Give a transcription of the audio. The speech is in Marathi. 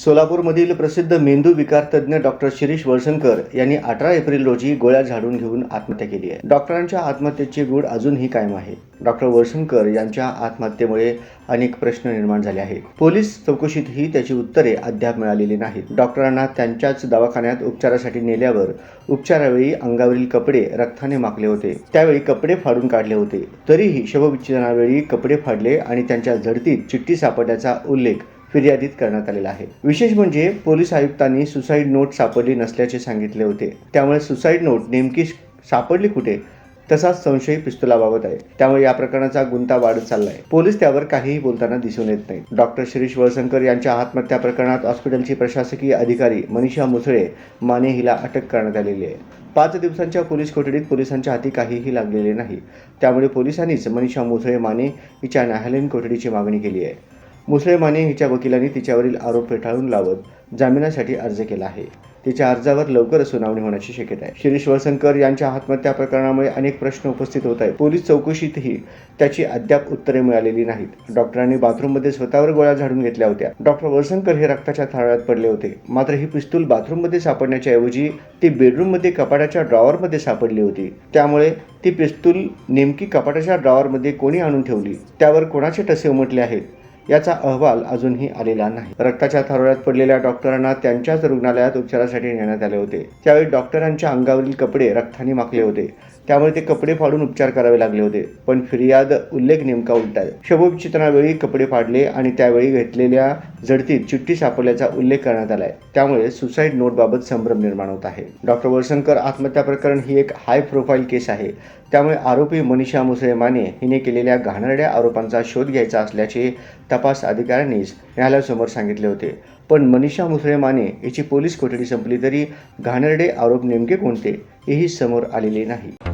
सोलापूरमधील प्रसिद्ध मेंदू विकार तज्ज्ञ डॉक्टर शिरीष वळसंकर यांनी अठरा एप्रिल रोजी गोळ्या झाडून घेऊन आत्महत्या केली आहे. डॉक्टरांच्या आत्महत्येची गूढ अजूनही कायम आहे. डॉक्टर वळसंकर यांच्या आत्महत्येमुळे अनेक प्रश्न निर्माण झाले आहेत. पोलीस चौकशीतही त्याची उत्तरे अद्याप मिळालेली नाहीत. डॉक्टरांना त्यांच्याच दवाखान्यात उपचारासाठी नेल्यावर उपचारावेळी अंगावरील कपडे रक्ताने माकले होते. त्यावेळी कपडे फाडून काढले होते. तरीही शवविच्छेदनावेळी कपडे फाडले आणि त्यांच्या झडतीत चिठ्ठी सापडल्याचा उल्लेख फिर्यादीत करण्यात आलेला आहे. विशेष म्हणजे पोलीस आयुक्तांनी सुसाईड नोट सापडली नसल्याचे सांगितले होते. त्यामुळे सुसाईड नोट नेमकी सापडली कुठे? तसाच संशय पिस्तुलाबाबत आहे. त्यामुळे या प्रकरणाचा गुंता वाढत चाललाय. पोलीस त्यावर काहीही बोलताना दिसून येत नाही डॉक्टर शिरीष वळसंकर यांच्या आत्महत्या प्रकरणात हॉस्पिटलची प्रशासकीय अधिकारी मनीषा मुसळे माने हिला अटक करण्यात आलेली आहे. पाच दिवसांच्या पोलीस कोठडीत पोलिसांच्या हाती काहीही लागलेले नाही. त्यामुळे पोलिसांनीच मनीषा मुसळे माने हिच्या न्यायालयीन कोठडीची मागणी केली आहे. मुसळे माने हिच्या वकिलांनी तिच्यावरील आरोप फेटाळून लावत जामिनासाठी अर्ज केला आहे. तिच्या अर्जावर लवकरच सुनावणी होण्याची शक्यता आहे. शिरीष वळसंकर यांच्या आत्महत्या प्रकरणामुळे अनेक प्रश्न उपस्थित होत आहेत. पोलीस चौकशीतही त्याची अद्याप उत्तरे मिळालेली नाहीत. डॉक्टरांनी बाथरूममध्ये स्वतःवर गोळ्या झाडून घेतल्या होत्या. डॉक्टर वळसंकर हे रक्ताच्या थाळ्यात पडले होते. मात्र ही पिस्तूल बाथरूममध्ये सापडण्याच्या ऐवजी ती बेडरूममध्ये कपाटाच्या ड्रॉवरमध्ये सापडली होती. त्यामुळे ती पिस्तूल नेमकी कपाटाच्या ड्रॉवरमध्ये कोणी आणून ठेवली? त्यावर कोणाचे टसे उमटले आहेत? याचा अहवाल अजूनही आलेला नाही. रक्ताच्या थारोळ्यात पडलेल्या डॉक्टरांना त्यांच्याच रुग्णालयात उपचारासाठी नेण्यात आले होते. त्यावेळी डॉक्टरांच्या अंगावरील कपडे रक्ताने माखले होते. त्यामुळे ते कपडे फाडून उपचार करावे लागले होते. पण फिर्याद उल्लेख नेमका उलटा आहे कपडे फाडले आणि त्यावेळी घेतलेल्या झडतीत चिठ्ठी सापडल्याचा उल्लेख करण्यात आलाय. त्यामुळे सुसाईड नोटबाबत संभ्रम निर्माण होत आहे. डॉक्टर वळसंकर आत्महत्या प्रकरण ही एक हाय प्रोफाईल केस आहे. त्यामुळे आरोपी मनीषा मुसळे माने हिने केलेल्या घाणेरड्या आरोपांचा शोध घ्यायचा असल्याचे तपास अधिकाऱ्यांनीच न्यायालयासमोर सांगितले होते. पण मनीषा मुसळे माने याची पोलीस कोठडी संपली तरी घाणेरडे आरोप नेमके कोणते? हेही समोर आलेले नाही.